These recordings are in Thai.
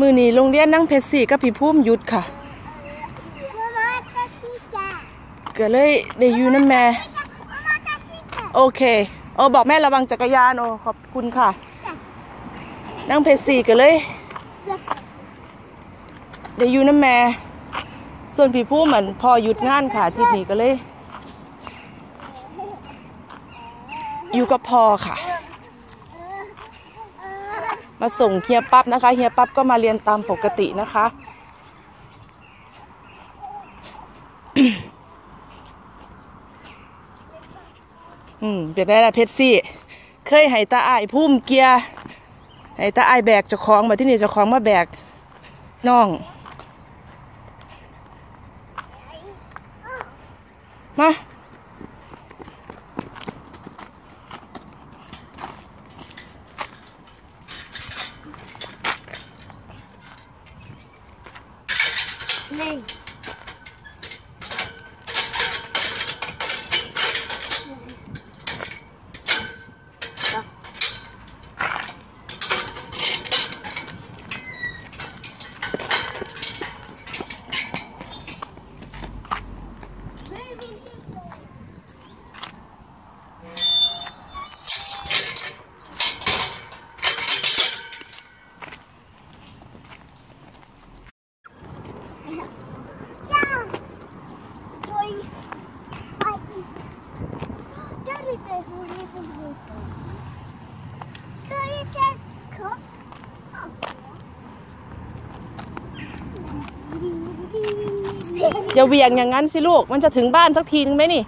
มือนี้โรงเรียนนั่งเพชรสี่กับพี่พุ่มหยุดค่ะก็เลยได้อยู่นั่นแม่โอเค โอบอกแม่ระวังจักรยานโอ้ขอบคุณค่ะ นั่งเพชรสี่ก็เลยได้อยู่นั่นแม่ส่วนพี่พุ่มเหมือนพอหยุดงานค่ะที่นี้ก็เลย อยู่กับพอค่ะ มาส่งเฮียปั๊บนะคะเฮียปั๊บก็มาเรียนตามปกตินะคะ อืมเดี๋ยวได้ละเพชรซี่ เคยให้ตาอายพุ่มเกียร์ให้ตาอายแบกเจ้าของมาที่นี่เจ้าของมาแบกน้อง มา 你 อย่าเวี่ยงอย่างนั้นสิลูก มันจะถึงบ้านสักทีนึงไหมนี่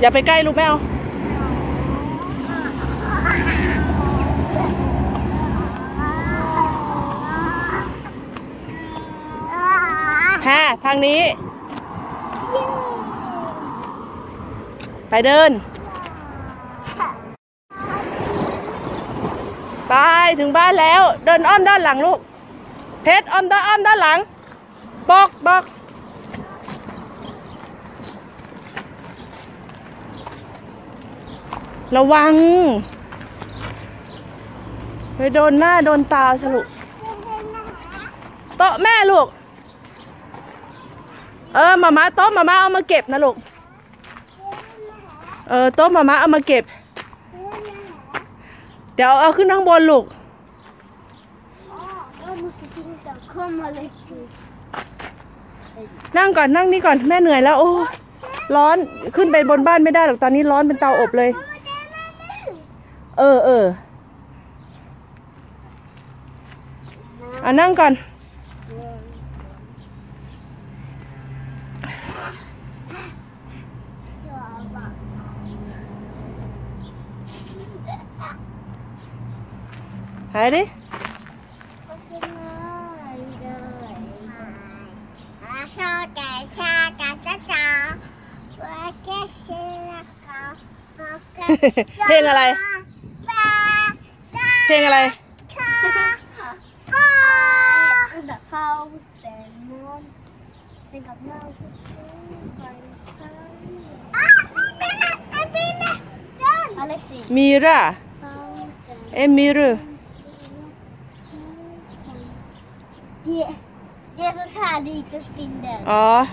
อย่าไปใกล้ลูกแมว ฮะทางนี้ ไปเดิน ไปถึงบ้านแล้ว เดินอ้อมด้านหลังลูก เพชรอ้อมด้านอ้อมด้านหลัง บอกบอกระวัง ไปโดนหน้าโดนตาสลุกโต๊ะแม่ลูก เออมาม่าโต๊ะมาม่าเอามาเก็บนะลูก เออโต๊ะมาม่าเอามาเก็บ เดี๋ยวเอาขึ้นข้างบนลูกนั่งก่อนนั่งนี่ก่อนแม่เหนื่อยแล้วโอ้ร้อนขึ้นไปบนบ้านไม่ได้หรอกตอนนี้ร้อนเป็นเตาอบเลย เออเอออะนั่งก่อน หายดิเพลงอะไรเพลงอะไร Alexis. มีร่าเอมิ Det, är en sån här liten spindel. Ja.